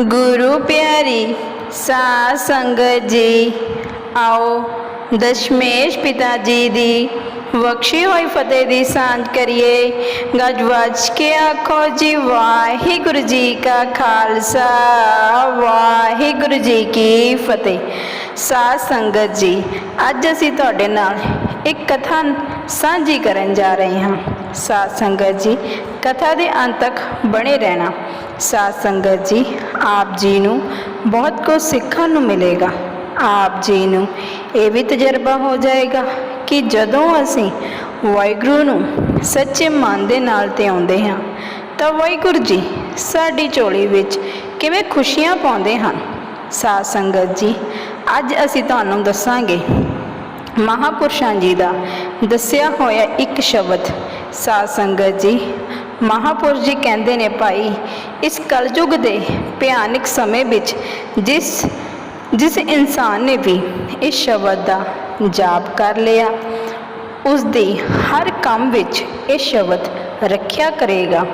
ਗੁਰੂ ਪਿਆਰੀ, ਸਾਧ ਸੰਗਤ ਜੀ, ਆਓ ਦਸ਼ਮੇਸ਼ ਪਿਤਾ ਜੀ ਦੀ ਬਖਸ਼ੀ ਹੋਈ ਫਤਿਹ ਦੀ ਸਾਂਝ ਕਰੀਏ। ਗੱਜ ਵੱਜ ਕੇ ਆਖੋ ਜੀ, ਵਾਹਿਗੁਰੂ ਜੀ ਕਾ ਖਾਲਸਾ, ਵਾਹਿਗੁਰੂ ਜੀ ਕੀ ਫਤਿਹ। ਸਾਧ ਸੰਗਤ ਜੀ, ਅੱਜ ਅਸੀਂ ਤੁਹਾਡੇ ਨਾਲ ਇੱਕ ਕਥਾ ਸਾਂਝੀ ਕਰਨ ਜਾ ਰਹੇ ਹਾਂ। ਸਾਧ ਸੰਗਤ ਜੀ, ਕਥਾ ਦੇ ਅੰਤ ਤੱਕ ਬਣੇ ਰਹਿਣਾ। ਸਾਧ ਸੰਗਤ ਜੀ, ਆਪ ਜੀ ਨੂੰ ਬਹੁਤ ਕੁਝ ਸਿੱਖਣ ਨੂੰ ਮਿਲੇਗਾ। ਆਪ ਜੀ ਨੂੰ ਇਹ ਵੀ ਤਜਰਬਾ ਹੋ ਜਾਏਗਾ ਕਿ ਜਦੋਂ ਅਸੀਂ ਵਾਹਿਗੁਰੂ ਨੂੰ ਸੱਚੇ ਮਨ ਦੇ ਨਾਲ ਤੇ ਆਉਂਦੇ ਹਾਂ, ਤਾਂ ਵਾਹਿਗੁਰੂ ਜੀ ਸਾਡੀ ਝੋਲੀ ਵਿੱਚ ਕਿਵੇਂ ਖੁਸ਼ੀਆਂ ਪਾਉਂਦੇ ਹਨ। ਸਾਧ ਸੰਗਤ ਜੀ, ਅੱਜ ਅਸੀਂ ਤੁਹਾਨੂੰ ਦੱਸਾਂਗੇ, ਮਹਾਪੁਰਸ਼ਾਂ ਜੀ ਦਾ ਦੱਸਿਆ ਹੋਇਆ ਇੱਕ ਸ਼ਬਦ। ਸਾਧ ਸੰਗਤ ਜੀ ਮਹਾਪੁਰਸ਼ ਜੀ ਕਹਿੰਦੇ ਨੇ ਭਾਈ, ਇਸ ਕਲਯੁਗ ਦੇ ਭਿਆਨਕ ਸਮੇਂ ਵਿੱਚ ਜਿਸ ਜਿਸ ਇਨਸਾਨ ਨੇ ਵੀ ਇਸ ਸ਼ਬਦ ਦਾ ਜਾਪ ਕਰ ਲਿਆ ਉਸ ਦੀ ਹਰ ਕੰਮ ਵਿੱਚ ਇਹ ਸ਼ਬਦ ਰੱਖਿਆ ਕਰੇਗਾ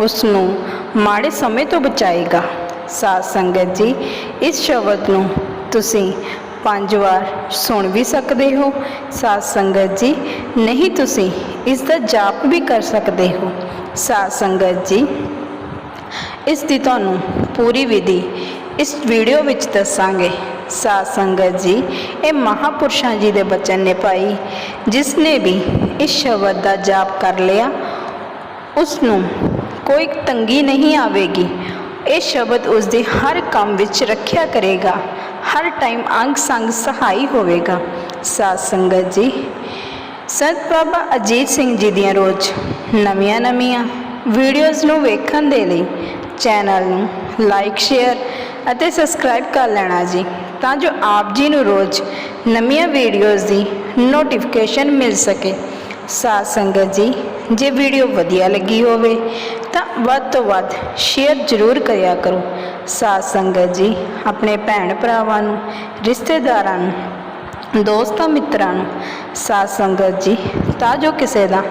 ਉਸ ਨੂੰ ਮਾੜੇ ਸਮੇਂ ਤੋਂ ਬਚਾਏਗਾ। ਸਾਧ ਸੰਗਤ ਜੀ, ਇਸ ਸ਼ਬਦ ਨੂੰ ਤੁਸੀਂ ਪੰਜ ਵਾਰ ਸੁਣ ਵੀ ਸਕਦੇ ਹੋ। ਸਾਧ ਸੰਗਤ ਜੀ, ਨਹੀਂ ਤੁਸੀਂ ਇਸ ਦਾ ਜਾਪ ਵੀ ਕਰ ਸਕਦੇ ਹੋ। ਸਾਧ ਸੰਗਤ ਜੀ, ਇਸ ਦੀ ਤੁਹਾਨੂੰ ਪੂਰੀ ਵਿਧੀ ਇਸ ਵੀਡੀਓ ਵਿੱਚ ਦੱਸਾਂਗੇ। ਸਾਧ ਸੰਗਤ ਜੀ, ਇਹ ਮਹਾਪੁਰਸ਼ਾਂ ਜੀ ਦੇ ਬਚਨ ਨੇ ਭਾਈ, ਜਿਸ ਨੇ ਵੀ ਇਸ ਸ਼ਬਦ ਦਾ ਜਾਪ ਕਰ ਲਿਆ ਉਸ ਨੂੰ ਕੋਈ ਤੰਗੀ ਨਹੀਂ ਆਵੇਗੀ। ਇਹ ਸ਼ਬਦ ਉਸ ਦੇ ਹਰ ਕੰਮ ਵਿੱਚ ਰੱਖਿਆ ਕਰੇਗਾ। ਹਰ ਟਾਈਮ ਅੰਗ ਸੰਗ ਸਹਾਈ ਹੋਵੇਗਾ। ਸਾਧ ਸੰਗਤ ਜੀ ਸੰਤ ਬਾਬਾ ਅਜੀਤ ਸਿੰਘ ਜੀ ਦੀਆਂ ਰੋਜ਼ ਨਵੀਆਂ ਨਵੀਆਂ ਵੀਡੀਓਜ਼ ਨੂੰ ਵੇਖਣ ਦੇ ਲਈ ਚੈਨਲ ਨੂੰ ਲਾਈਕ ਸ਼ੇਅਰ ਅਤੇ ਸਬਸਕ੍ਰਾਈਬ ਕਰ ਲੈਣਾ ਜੀ, ਤਾਂ ਜੋ ਆਪ ਜੀ ਨੂੰ ਰੋਜ਼ ਨਵੀਆਂ ਵੀਡੀਓਜ਼ ਦੀ ਨੋਟੀਫਿਕੇਸ਼ਨ ਮਿਲ ਸਕੇ। ਸਾਧ ਸੰਗਤ ਜੀ, ਜੇ ਵੀਡੀਓ ਵਧੀਆ ਲੱਗੀ ਹੋਵੇ, ਤਾਂ ਵੱਧ ਤੋਂ ਵੱਧ ਸ਼ੇਅਰ ਜ਼ਰੂਰ ਕਰਿਆ ਕਰੋ। ਸਾਧ ਸੰਗਤ ਜੀ, ਆਪਣੇ ਭੈਣ ਭਰਾਵਾਂ ਨੂੰ, ਰਿਸ਼ਤੇਦਾਰਾਂ ਨੂੰ ਦੋਸਤਾਂ ਮਿੱਤਰਾਂ ਨੂੰ, ਸਾਧ ਸੰਗਤ ਜੀ, ਤਾਂ ਜੋ ਕਿਸੇ ਦਾ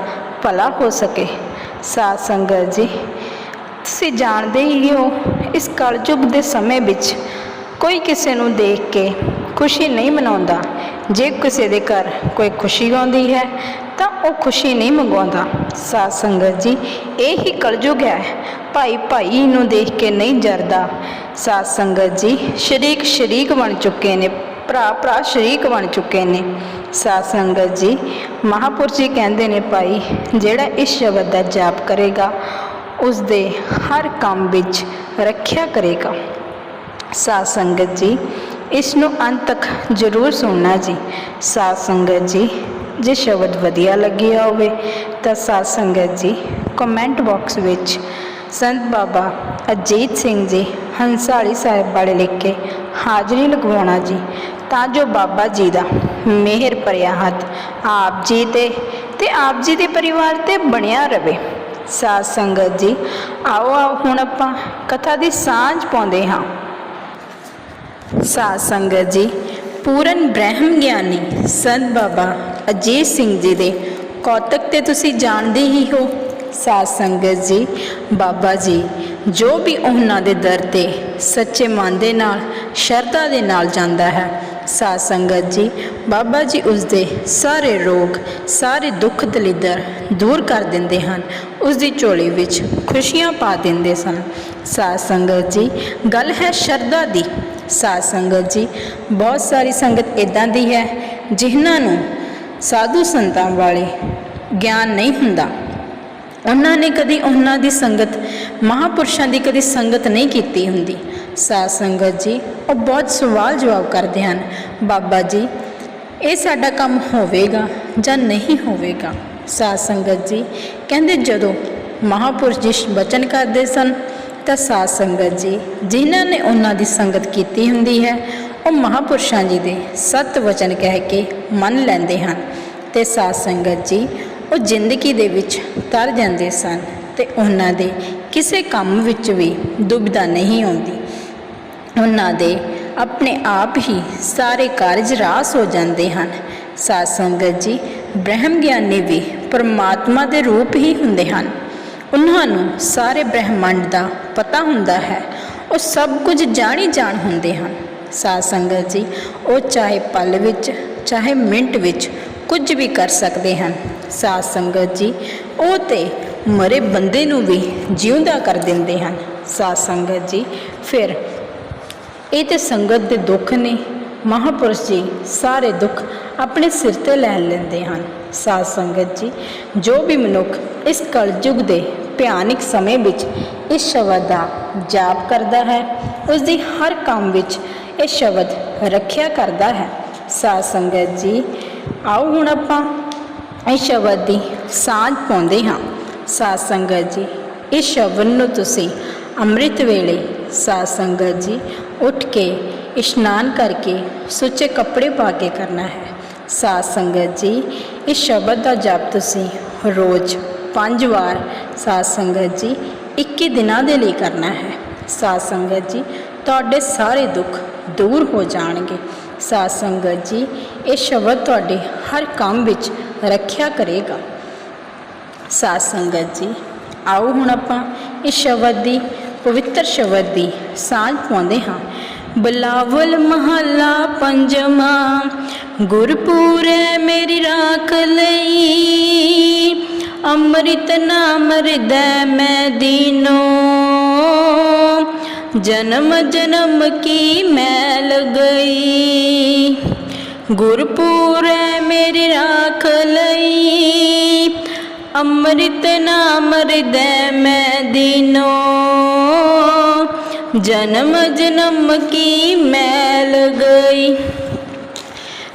ਭਲਾ ਹੋ ਸਕੇ। ਸਾਧ ਸੰਗਤ ਜੀ, ਤੁਸੀਂ ਜਾਣਦੇ ਹੀ ਹੋ, ਇਸ ਕਲਯੁਗ ਦੇ ਸਮੇਂ ਵਿੱਚ ਕੋਈ ਕਿਸੇ ਨੂੰ ਦੇਖ ਕੇ ਖੁਸ਼ੀ ਨਹੀਂ ਮਨਾਉਂਦਾ। ਜੇ ਕਿਸੇ ਦੇ ਘਰ ਕੋਈ ਖੁਸ਼ੀ ਆਉਂਦੀ ਹੈ, ਤਾਂ ਉਹ ਖੁਸ਼ੀ ਨਹੀਂ ਮੰਗਵਾਉਂਦਾ ਸਾਧ ਸੰਗਤ ਜੀ, ਇਹ ਹੀ ਕਲਯੁਗ ਹੈ। ਭਾਈ ਭਾਈ ਨੂੰ ਦੇਖ ਕੇ ਨਹੀਂ ਜਰਦਾ। ਸਾਧ ਸੰਗਤ ਜੀ, ਸ਼ਰੀਕ ਸ਼ਰੀਕ ਬਣ ਚੁੱਕੇ ਨੇ ਭਰਾ ਭਰਾ ਸ਼ਰੀਕ ਬਣ ਚੁੱਕੇ ਨੇ। ਸਾਧ ਸੰਗਤ ਜੀ, ਮਹਾਪੁਰਸ਼ ਜੀ ਕਹਿੰਦੇ ਨੇ ਭਾਈ, ਜਿਹੜਾ ਇਸ ਸ਼ਬਦ ਦਾ ਜਾਪ ਕਰੇਗਾ ਉਸ ਦੇ ਹਰ ਕੰਮ ਵਿੱਚ ਰੱਖਿਆ ਕਰੇਗਾ। ਸਾਧ ਸੰਗਤ ਜੀ ਇਸ ਨੂੰ ਅੰਤ ਤੱਕ ਜ਼ਰੂਰ ਸੁਣਨਾ ਜੀ। ਸਾਧ ਸੰਗਤ ਜੀ, ਜੇ ਸ਼ਬਦ ਵਧੀਆ ਲੱਗਿਆ ਹੋਵੇ, ਤਾਂ ਸਾਧ ਸੰਗਤ ਜੀ ਕਮੈਂਟ ਬਾਕਸ ਵਿੱਚ ਸੰਤ ਬਾਬਾ ਅਜੀਤ ਸਿੰਘ ਜੀ, ਹੰਸਾਲੀ ਸਾਹਿਬ ਵਾਲੇ ਲਿਖ ਕੇ ਹਾਜ਼ਰੀ ਲਗਵਾਉਣਾ ਜੀ, ਤਾਂ ਜੋ ਬਾਬਾ ਜੀ ਦਾ ਮਿਹਰ ਭਰਿਆ ਹੱਥ ਆਪ ਜੀ ਤੇ ਤੇ ਆਪ ਜੀ ਦੇ ਪਰਿਵਾਰ ਤੇ ਬਣਿਆ ਰਵੇ। ਸਾਧ ਸੰਗਤ ਜੀ, ਆਓ ਆਓ, ਹੁਣ ਆਪਾਂ ਕਥਾ ਦੀ ਸਾਂਝ ਪਾਉਂਦੇ ਹਾਂ। ਸਾਧ ਸੰਗਤ ਜੀ, ਪੂਰਨ ਬ੍ਰਹਮ ਗਿਆਨੀ ਸੰਤ ਬਾਬਾ ਅਜੀਤ ਸਿੰਘ ਜੀ ਦੇ ਕੌਤਕ ਤੇ ਤੁਸੀਂ ਜਾਣਦੇ ਹੀ ਹੋ। ਸਾਧ ਸੰਗਤ ਜੀ, ਬਾਬਾ ਜੀ, ਜੋ ਵੀ ਉਹਨਾਂ ਦੇ ਦਰ ਤੇ ਸੱਚੇ ਮਨ ਦੇ ਨਾਲ, ਸ਼ਰਧਾ ਦੇ ਨਾਲ ਜਾਂਦਾ ਹੈ, ਸਾਧ ਸੰਗਤ ਜੀ, ਬਾਬਾ ਜੀ ਉਸ ਦੇ ਸਾਰੇ ਰੋਗ, ਸਾਰੇ ਦੁੱਖ ਦਲਿੱਦਰ ਦੂਰ ਕਰ ਦਿੰਦੇ ਹਨ ਉਸ ਦੀ ਝੋਲੀ ਵਿੱਚ ਖੁਸ਼ੀਆਂ ਪਾ ਦਿੰਦੇ ਸਨ। ਸਾਧ ਸੰਗਤ ਜੀ, ਗੱਲ ਹੈ ਸ਼ਰਧਾ ਦੀ। ਸਾਧ ਸੰਗਤ ਜੀ, ਬਹੁਤ ਸਾਰੀ ਸੰਗਤ ਇਦਾਂ ਦੀ ਹੈ, ਜਿਨ੍ਹਾਂ ਨੂੰ ਸਾਧੂ ਸੰਤਾਂ ਵਾਲੇ ਗਿਆਨ ਨਹੀਂ ਹੁੰਦਾ। ਉਹਨਾਂ ਨੇ ਕਦੀ ਉਹਨਾਂ ਦੀ ਸੰਗਤ, ਮਹਾਪੁਰਸ਼ਾਂ ਦੀ ਕਦੀ ਸੰਗਤ ਨਹੀਂ ਕੀਤੀ ਹੁੰਦੀ। ਸਾਧ ਸੰਗਤ ਜੀ, ਉਹ ਬਹੁਤ ਸਵਾਲ ਜਵਾਬ ਕਰਦੇ ਹਨ। ਬਾਬਾ ਜੀ, ਇਹ ਸਾਡਾ ਕੰਮ ਹੋਵੇਗਾ ਜਾਂ ਨਹੀਂ ਹੋਵੇਗਾ? ਸਾਧ ਸੰਗਤ ਜੀ, ਕਹਿੰਦੇ ਜਦੋਂ ਮਹਾਪੁਰਸ਼ ਜੀ ਬਚਨ ਕਰਦੇ ਸਨ, ਤਾਂ ਸਾਧ ਸੰਗਤ ਜੀ, ਜਿਨ੍ਹਾਂ ਨੇ ਉਹਨਾਂ ਦੀ ਸੰਗਤ ਕੀਤੀ ਹੁੰਦੀ ਹੈ, ਉਹ ਮਹਾਪੁਰਸ਼ਾਂ ਜੀ ਦੇ ਸਤ ਵਚਨ ਕਹਿ ਕੇ ਮੰਨ ਲੈਂਦੇ ਹਨ। ਤੇ ਸਾਧ ਸੰਗਤ ਜੀ ਉਹ ਜ਼ਿੰਦਗੀ ਦੇ ਵਿੱਚ ਤਰ ਜਾਂਦੇ ਸਨ ਤੇ ਉਹਨਾਂ ਦੇ ਕਿਸੇ ਕੰਮ ਵਿੱਚ ਵੀ ਦੁਬਿਧਾ ਨਹੀਂ ਆਉਂਦੀ। ਉਹਨਾਂ ਦੇ ਆਪਣੇ ਆਪ ਹੀ ਸਾਰੇ ਕਾਰਜ ਰਾਸ ਹੋ ਜਾਂਦੇ ਹਨ। ਸਾਧ ਸੰਗਤ ਜੀ, ਬ੍ਰਹਮ ਗਿਆਨੀ ਵੀ ਪਰਮਾਤਮਾ ਦੇ ਰੂਪ ਹੀ ਹੁੰਦੇ ਹਨ। ਉਹਨਾਂ ਨੂੰ ਸਾਰੇ ਬ੍ਰਹਿਮੰਡ ਦਾ ਪਤਾ ਹੁੰਦਾ ਹੈ। ਉਹ ਸਭ ਕੁਝ ਜਾਣੀ ਜਾਣ ਹੁੰਦੇ ਹਨ। ਸਾਧ ਸੰਗਤ ਜੀ, ਉਹ ਚਾਹੇ ਪਲ ਵਿੱਚ, ਚਾਹੇ ਮਿੰਟ ਵਿੱਚ ਕੁਝ ਵੀ ਕਰ ਸਕਦੇ ਹਨ। ਸਾਧ ਸੰਗਤ ਜੀ, ਉਹ ਤੇ ਮਰੇ ਬੰਦੇ ਨੂੰ ਵੀ ਜਿਉਂਦਾ ਕਰ ਦਿੰਦੇ ਹਨ। ਸਾਧ ਸੰਗਤ ਜੀ, ਫਿਰ ਇਹ ਤੇ ਸੰਗਤ ਦੇ ਦੁੱਖ ਨੇ, ਮਹਾਪੁਰਸ਼ ਜੀ ਸਾਰੇ ਦੁੱਖ ਆਪਣੇ ਸਿਰ ਤੇ ਲੈ ਲੈਂਦੇ ਹਨ। ਸਾਧ ਸੰਗਤ ਜੀ, ਜੋ ਵੀ ਮਨੁੱਖ ਇਸ ਕਲਯੁਗ ਦੇ ਭਿਆਨਕ ਸਮੇਂ ਵਿੱਚ ਇਸ ਸ਼ਬਦ ਦਾ ਜਾਪ ਕਰਦਾ ਹੈ ਉਸ ਦੀ ਹਰ ਕੰਮ ਵਿੱਚ ਇਹ ਸ਼ਬਦ ਰੱਖਿਆ ਕਰਦਾ ਹੈ। ਸਾਧ ਸੰਗਤ ਜੀ, ਆਓ ਹੁਣ ਆਪਾਂ ਇਸ ਸ਼ਬਦ ਦੀ ਸਾਂਝ ਪਾਉਂਦੇ ਹਾਂ। ਸਾਧ ਸੰਗਤ ਜੀ ਇਸ ਸ਼ਬਦ ਨੂੰ ਤੁਸੀਂ ਅੰਮ੍ਰਿਤ ਵੇਲੇ ਸਾਧ ਸੰਗਤ ਜੀ ਉੱਠ ਕੇ ਇਸ਼ਨਾਨ ਕਰਕੇ ਸੁੱਚੇ ਕੱਪੜੇ ਪਾ ਕੇ ਕਰਨਾ ਹੈ। ਸਾਧ ਸੰਗਤ ਜੀ ਇਸ ਸ਼ਬਦ ਦਾ ਜਪ ਤੁਸੀਂ ਰੋਜ਼ ਪੰਜ ਵਾਰ ਸਾਧ ਸੰਗਤ ਜੀ 21 ਦਿਨਾਂ ਦੇ ਲਈ ਕਰਨਾ ਹੈ। ਸਾਧ ਸੰਗਤ ਜੀ, ਤੁਹਾਡੇ ਸਾਰੇ ਦੁੱਖ ਦੂਰ ਹੋ ਜਾਣਗੇ। ਸਾਧ ਸੰਗਤ ਜੀ, ਇਹ ਸ਼ਬਦ ਤੁਹਾਡੇ ਹਰ ਕੰਮ ਵਿੱਚ ਰੱਖਿਆ ਕਰੇਗਾ। ਸਾਧ ਸੰਗਤ ਜੀ, ਆਓ ਹੁਣ ਆਪਾਂ ਇਸ ਸ਼ਬਦ ਦੀ, ਪਵਿੱਤਰ ਸ਼ਬਦ ਦੀ ਸਾਂਝ ਪਾਉਂਦੇ ਹਾਂ। ਬਲਾਵਲ ਮਹੱਲਾ ਪੰਜਵਾਂ, ਗੁਰਪੂਰੇ ਮੇਰੀ ਰਾਖ ਲਈ। ਅੰਮ੍ਰਿਤ ਨਾਮ ਹਿਰਦੈ ਮੈਂ ਦੀਨੋ। ਜਨਮ ਜਨਮ ਕੀ ਮੈਲ ਗਈ ਗੁਰਪੂਰੇ ਮੇਰੀ ਰਾਖ ਲਈ। ਅੰਮ੍ਰਿਤ ਨਾਮ ਹਿਰਦੈ ਮੈਂ ਦੀਨੋ। ਜਨਮ ਜਨਮ ਕੀ ਮੈਲ ਗਈ।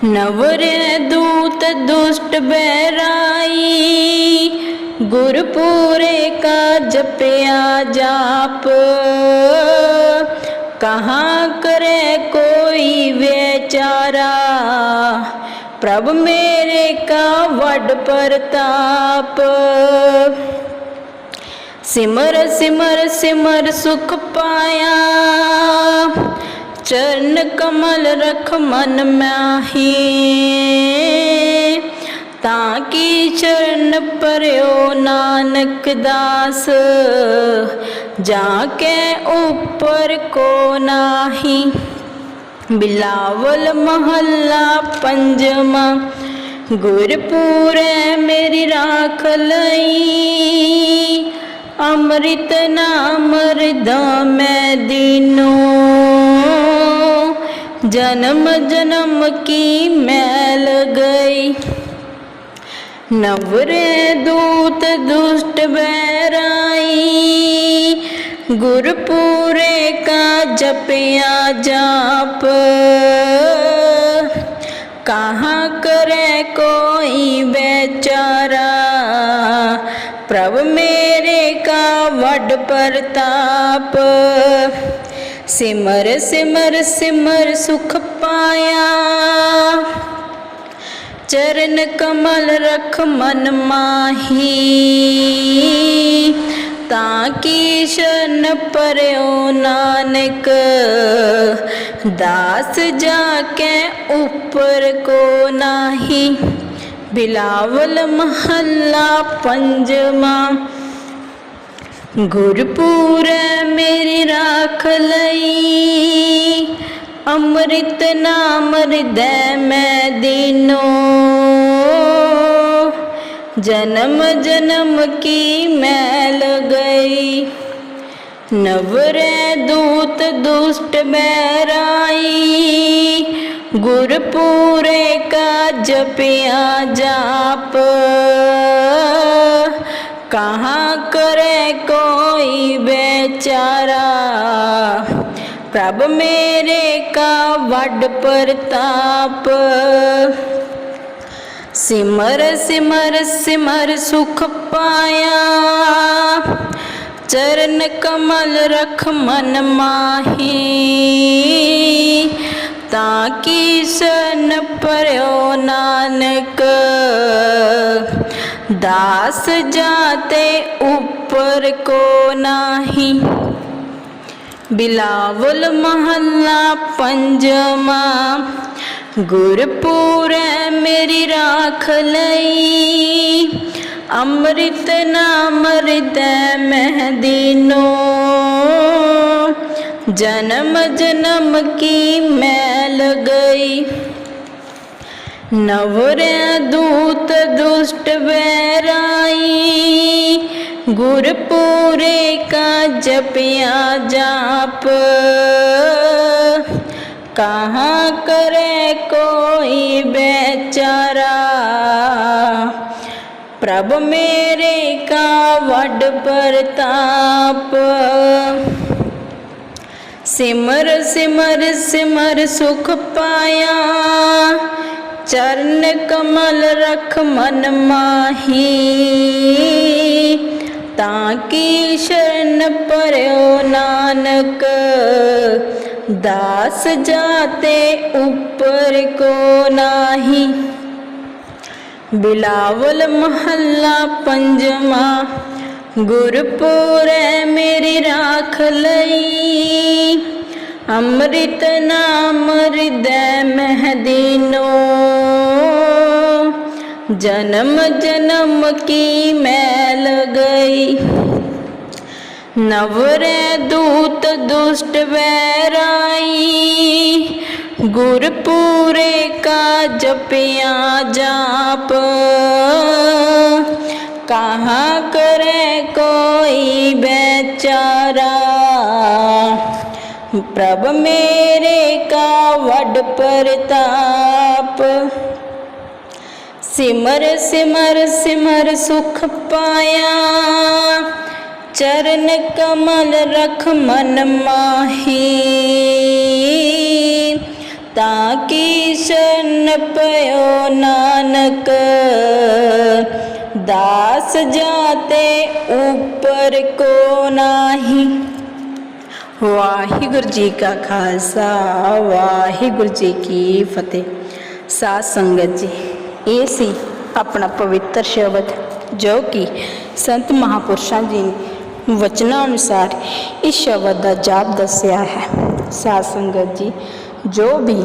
ਨਵਰੇ ਦੂਤ ਦੁਸ਼ਟ ਬਹਿਰਾਈ। ਗੁਰਪੂਰੇ ਕਾ ਜਪਿਆ ਜਾਪ। ਕਹਾਂ ਕਰੇ ਕੋਈ ਵਿਚਾਰਾ? ਪ੍ਰਭ ਮੇਰੇ ਕਾ ਵੱਡ ਪ੍ਰਤਾਪ। ਸਿਮਰ ਸਿਮਰ ਸਿਮਰ ਸੁਖ ਪਾਇਆ। ਚਰਨ ਕਮਲ ਰਖ ਮਨ ਮਾਹੀ। ਤਾਂ ਕੀ ਚਰਨ ਪਰਿਓ ਨਾਨਕ ਦਾਸ? ਜਾ ਕੇ ਉੱਪਰ ਕੋ ਨਾਹੀ। ਬਿਲਾਵਲ ਮਹੱਲਾ ਪੰਜਵਾਂ, ਗੁਰਪੂਰੇ ਮੇਰੀ ਰਾਖ ਲਈ। ਅੰਮ੍ਰਿਤ ਨਾਮ ਹਿਰਦਾ ਮੈਂ ਦੀਨੋ। ਜਨਮ ਜਨਮ ਕੀ ਮੈਲ ਗਈ। ਨਵਰੇ ਦੂਤ ਦੁਸ਼ਟ ਬੈਰਾ ਬੈਰਾਈ ਗੁਰਪੂਰੇ ਕਾ ਜਪਿਆ ਜਾਪ। ਕਹਾਂ ਕਰੇ ਕੋਈ ਬੇਚਾਰਾ ਪ੍ਰਭ ਮੇਰੇ ਕਾ ਵੱਡ ਪ੍ਰਤਾਪ। ਸਿਮਰ ਸਿਮਰ ਸਿਮਰ ਸੁਖ ਪਾਇਆ। ਚਰਨ ਕਮਲ ਰਖ ਮਨ ਮਾਹੀ। ਤਾਂ ਕੀ ਸ਼ਨ ਪਰਿਓ ਨਾਨਕ? ਦਾਸ ਜਾ ਕੇ ਉੱਪਰ ਕੋ ਨਾਹੀ? ਬਿਲਾਵਲ ਮਹੱਲਾ ਪੰਜਵਾਂ। ਗੁਰਪੂਰੇ ਮੇਰੀ ਰਾਖ ਲਈ। ਅੰਮ੍ਰਿਤ ਨਾਮ ਹਿਰਦੈ ਮੈਂ ਦਿਨੋ। ਜਨਮ ਜਨਮ ਕੀ ਮੈਲ ਗਈ? ਨਵਰੇ ਦੂਤ ਦੁਸ਼ਟ ਬੈਰਾਈ ਗੁਰਪੂਰੇ ਕਾ ਜਪਿਆ ਜਾਪ। ਕਹਾਂ ਕਰੇ ਕੋਈ ਬੇਚਾਰਾ? ਪ੍ਰਭ ਮੇਰੇ ਕਾ ਵੱਡ ਪ੍ਰਤਾਪ। ਸਿਮਰ ਸਿਮਰ ਸਿਮਰ ਸੁਖ ਪਾਇਆ। ਚਰਨ ਕਮਲ ਰਖ ਮਨ ਮਾਹੀ। ਤਾਂ ਕੀ ਸਨ ਪਰਿਓ ਨਾਨਕ? ਦਾਸ ਜਾਤੇ ਉੱਪਰ ਕੋ ਨਾਹੀ। ਬਿਲਾਵਲ ਮਹੱਲਾ ਪੰਜਵਾਂ। ਗੁਰਪੂਰੈ ਮੇਰੀ ਰਾਖ ਲਈ। ਅੰਮ੍ਰਿਤ ਨਾਮ ਹਿਰਦੈ ਮਹਿ ਦੀਨੋ। ਜਨਮ ਜਨਮ ਕੀ ਮੈਲ ਗਈ। ਨਵਰੇ ਦੂਤ ਦੁਸ਼ਟ ਵੈਰਾਈ। ਗੁਰਪੂਰੇ ਕਾ ਜਪਿਆ ਜਾਪ। कहाँ करे कोई बेचारा प्रभ मेरे का वड प्रताप सिमर सिमर सिमर सुख पाया चरण कमल रख मन माही ताकि शरण पर्यो नानक दास जाते ऊपर को नाही बिलावल महल्ला पंजमा गुरपुर मेरी राख लई अमृत नाम हृदय महदीनो जन्म जन्म की मैल गई ਨਵਰੇ ਦੂਤ ਦੁਸ਼ਟ ਵੈਰਾਈ, ਗੁਰਪੂਰੇ ਕਾ ਜਪਿਆ ਜਾਪ। ਕਹਾਂ ਕਰੇ ਕੋਈ ਬੇਚਾਰਾ? ਪ੍ਰਭ ਮੇਰੇ ਕਾ ਵਡ ਪ੍ਰਤਾਪ। ਸਿਮਰ ਸਿਮਰ ਸਿਮਰ ਸੁਖ ਪਾਇਆ ਚਰਨ ਕਮਲ ਰਖ ਮਨ ਮਾਹੀ। ਤਾਂ ਕੀ ਸ਼ਨ ਪਇਓ ਨਾਨਕ। ਦਾਸ ਜਾਤੇ ਉਪਰ ਕੋ ਨਾਹੀ। ਵਾਹਿਗੁਰੂ ਜੀ ਕਾ ਖਾਲਸਾ, ਵਾਹਿਗੁਰੂ ਜੀ ਕੀ ਫਤਿਹ। ਸਾਧ ਸੰਗਤ ਜੀ, ਇਹ ਸੀ ਆਪਣਾ ਪਵਿੱਤਰ ਸ਼ਬਦ ਜੋ ਕਿ ਸੰਤ ਮਹਾਪੁਰਸ਼ਾਂ ਜੀ ਨੇ ਵਚਨਾਂ ਅਨੁਸਾਰ ਇਸ ਸ਼ਬਦ ਦਾ ਜਾਪ ਦੱਸਿਆ ਹੈ। ਸਾਧ ਸੰਗਤ ਜੀ, ਜੋ ਵੀ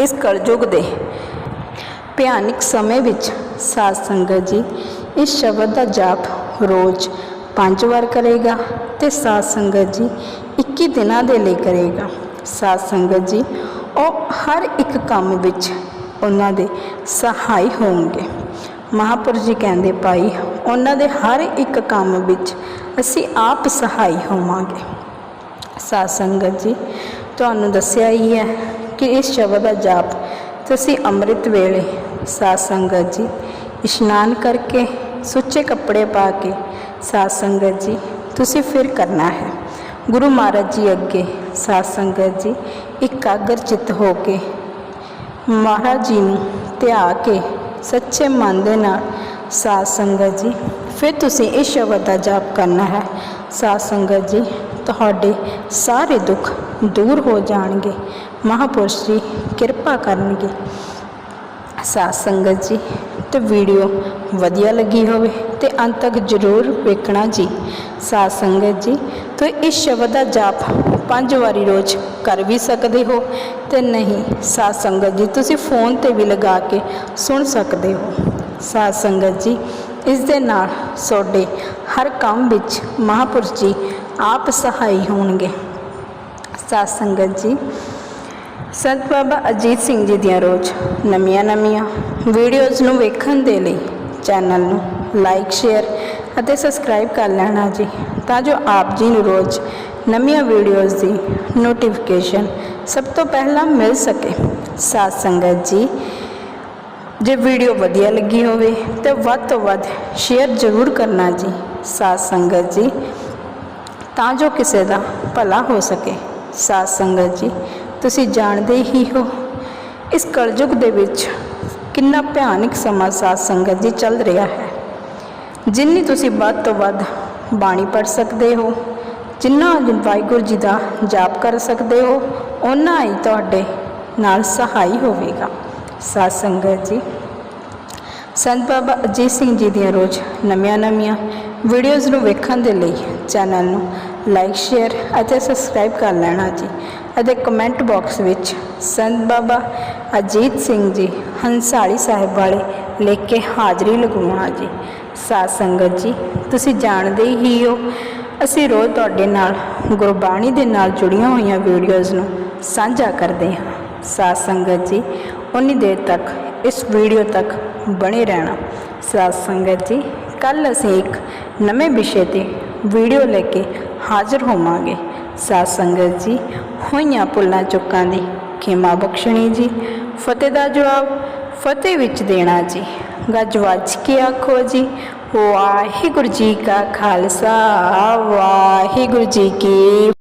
ਇਸ ਕਲਯੁਗ ਦੇ ਭਿਆਨਕ ਸਮੇਂ ਵਿੱਚ ਸਾਧ ਸੰਗਤ ਜੀ, ਇਸ ਸ਼ਬਦ ਦਾ ਜਾਪ ਰੋਜ਼ ਪੰਜ ਵਾਰ ਕਰੇਗਾ ਤੇ ਸਾਧ ਸੰਗਤ ਜੀ 21 ਦਿਨਾਂ ਦੇ ਲਈ ਕਰੇਗਾ। ਸਾਧ ਸੰਗਤ ਜੀ, ਉਹ ਹਰ ਇੱਕ ਕੰਮ ਵਿੱਚ ਉਹਨਾਂ ਦੇ ਸਹਾਈ ਹੋਣਗੇ। ਮਹਾਪੁਰਸ਼ ਜੀ ਕਹਿੰਦੇ, ਭਾਈ ਉਹਨਾਂ ਦੇ ਹਰ ਇੱਕ ਕੰਮ ਵਿੱਚ ਅਸੀਂ ਆਪ ਸਹਾਈ ਹੋਵਾਂਗੇ। ਸਾਧ ਸੰਗਤ ਜੀ, ਤੁਹਾਨੂੰ ਦੱਸਿਆ ਹੀ ਹੈ ਕਿ ਇਸ ਸ਼ਬਦ ਦਾ ਜਾਪ ਤੁਸੀਂ ਅੰਮ੍ਰਿਤ ਵੇਲੇ ਸਾਧ ਸੰਗਤ ਜੀ ਇਸ਼ਨਾਨ ਕਰਕੇ ਸੁੱਚੇ ਕੱਪੜੇ ਪਾ ਕੇ ਸਾਧ ਸੰਗਤ ਜੀ ਤੁਸੀਂ ਫਿਰ ਕਰਨਾ ਹੈ। ਗੁਰੂ ਮਹਾਰਾਜ ਜੀ ਅੱਗੇ ਸਾਧ ਸੰਗਤ ਜੀ ਇਕਾਗਰ ਚਿੱਤ ਹੋ ਕੇ ਮਹਾਰਾਜ ਜੀ ਨੂੰ ਧਿਆ ਕੇ ਸੱਚੇ ਮਨ ਦੇ ਨਾਲ ਸਾਧ ਸੰਗਤ ਜੀ, ਫਿਰ ਤੁਸੀਂ ਇਸ ਸ਼ਬਦ ਦਾ ਜਾਪ ਕਰਨਾ ਹੈ। ਸਾਧ ਸੰਗਤ ਜੀ, ਤੁਹਾਡੇ ਸਾਰੇ ਦੁੱਖ ਦੂਰ ਹੋ ਜਾਣਗੇ। ਮਹਾਪੁਰਸ਼ ਜੀ, ਕਿਰਪਾ ਕਰਨਗੇ। ਸਾਧ ਸੰਗਤ ਜੀ, ਤੇ ਵੀਡੀਓ ਵਧੀਆ ਲੱਗੀ ਹੋਵੇ ਤੇ ਅੰਤ ਤੱਕ ਜ਼ਰੂਰ ਵੇਖਣਾ ਜੀ। ਸਾਧ ਸੰਗਤ ਜੀ, ਤੇ ਇਸ ਸ਼ਬਦ ਦਾ ਜਾਪ ਪੰਜ ਵਾਰੀ ਰੋਜ਼ ਕਰ ਵੀ ਸਕਦੇ ਹੋ ਤੇ ਨਹੀਂ, ਸਾਧ ਸੰਗਤ ਜੀ, ਤੁਸੀਂ ਫੋਨ ਤੇ ਵੀ ਲਗਾ ਕੇ ਸੁਣ ਸਕਦੇ ਹੋ। ਸਾਧ ਸੰਗਤ ਜੀ, ਇਸ ਦੇ ਨਾਲ ਤੁਹਾਡੇ ਹਰ ਕੰਮ ਵਿੱਚ ਮਹਾਪੁਰਸ਼ ਜੀ ਆਪ ਸਹਾਈ ਹੋਣਗੇ। ਸਾਧ ਸੰਗਤ ਜੀ, ਸੰਤ ਬਾਬਾ ਅਜੀਤ ਸਿੰਘ ਜੀ ਦੀਆਂ ਰੋਜ਼ ਨਵੀਆਂ ਨਵੀਆਂ ਵੀਡੀਓਜ਼ ਨੂੰ ਵੇਖਣ ਦੇ ਲਈ ਚੈਨਲ ਨੂੰ ਲਾਈਕ ਸ਼ੇਅਰ ਅਤੇ ਸਬਸਕ੍ਰਾਈਬ ਕਰ ਲੈਣਾ ਜੀ, ਤਾਂ ਜੋ ਆਪ ਜੀ ਨੂੰ ਰੋਜ਼ ਨਵੀਆਂ ਵੀਡੀਓਜ਼ ਦੀ ਨੋਟੀਫਿਕੇਸ਼ਨ ਸਭ ਤੋਂ ਪਹਿਲਾਂ ਮਿਲ ਸਕੇ। ਸਾਧ ਸੰਗਤ ਜੀ ਜੇ ਵੀਡੀਓ ਵਧੀਆ ਲੱਗੀ ਹੋਵੇ ਤਾਂ ਵੱਧ ਤੋਂ ਵੱਧ ਸ਼ੇਅਰ ਜ਼ਰੂਰ ਕਰਨਾ ਜੀ, ਸਾਧ ਸੰਗਤ ਜੀ। ਤਾਂ ਜੋ ਕਿਸੇ ਦਾ ਭਲਾ ਹੋ ਸਕੇ, ਸਾਧ ਸੰਗਤ ਜੀ। ਤੁਸੀਂ ਜਾਣਦੇ ਹੀ ਹੋ, ਇਸ ਕਲਯੁਗ ਦੇ ਵਿੱਚ ਕਿੰਨਾ ਭਿਆਨਕ ਸਮਾਂ ਸਾਧ ਸੰਗਤ ਜੀ ਚੱਲ ਰਿਹਾ ਹੈ। ਜਿੰਨੀ ਤੁਸੀਂ ਵੱਧ ਤੋਂ ਵੱਧ ਬਾਣੀ ਪੜ੍ਹ ਸਕਦੇ ਹੋ, ਜਿੰਨਾ ਵਾਹਿਗੁਰੂ ਜੀ ਦਾ ਜਾਪ ਕਰ ਸਕਦੇ ਹੋ ਉਹਨਾਂ ਹੀ ਤੁਹਾਡੇ ਨਾਲ ਸਹਾਈ ਹੋਵੇਗਾ। ਸਾਧ ਸੰਗਤ ਜੀ। ਸੰਤ ਬਾਬਾ ਅਜੀਤ ਸਿੰਘ ਜੀ ਦੀਆਂ ਰੋਜ਼ ਨਵੀਆਂ ਨਵੀਆਂ ਵੀਡੀਓਜ਼ ਨੂੰ ਵੇਖਣ ਦੇ ਲਈ ਚੈਨਲ ਨੂੰ ਲਾਈਕ ਸ਼ੇਅਰ ਅਤੇ ਸਬਸਕ੍ਰਾਈਬ ਕਰ ਲੈਣਾ ਜੀ ਅਤੇ ਕਮੈਂਟ ਬਾਕਸ ਵਿੱਚ ਸੰਤ ਬਾਬਾ ਅਜੀਤ ਸਿੰਘ ਜੀ ਹੰਸਾਲੀ ਸਾਹਿਬ ਵਾਲੇ ਲਿਖ ਕੇ ਹਾਜ਼ਰੀ ਲਗਵਾਉਣਾ ਜੀ। ਸਾਧ ਸੰਗਤ ਜੀ, ਤੁਸੀਂ ਜਾਣਦੇ ਹੀ ਹੋ, ਅਸੀਂ ਰੋਜ਼ ਤੁਹਾਡੇ ਨਾਲ ਗੁਰਬਾਣੀ ਦੇ ਨਾਲ ਜੁੜੀਆਂ ਹੋਈਆਂ ਵੀਡੀਓਜ਼ ਨੂੰ ਸਾਂਝਾ ਕਰਦੇ ਹਾਂ। ਸਾਧ ਸੰਗਤ ਜੀ ਉਨੀ ਦੇਰ ਤੱਕ ਇਸ ਵੀਡੀਓ ਤੱਕ ਬਣੇ ਰਹਿਣਾ। ਸਾਧ ਸੰਗਤ ਜੀ ਕੱਲ ਅਸੀਂ ਇੱਕ ਨਵੇਂ ਵਿਸ਼ੇ ਤੇ ਵੀਡੀਓ ਲੈ ਕੇ ਹਾਜ਼ਰ ਹੋਵਾਂਗੇ। ਸਾਧ ਸੰਗਤ ਜੀ, ਹੋਈਆਂ ਭੁੱਲਾਂ ਚੁੱਕਾਂ ਦੀ ਖਿਮਾ ਬਖਸ਼ਣੀ ਜੀ। ਫਤਿਹ ਦਾ ਜਵਾਬ ਫਤਿਹ ਵਿੱਚ ਦੇਣਾ ਜੀ। ਗੱਜ ਵੱਜ ਕੇ ਆਖੋ ਜੀ, ਵਾਹਿਗੁਰੂ ਜੀ ਕਾ ਖਾਲਸਾ, ਵਾਹਿਗੁਰੂ ਜੀ ਕੀ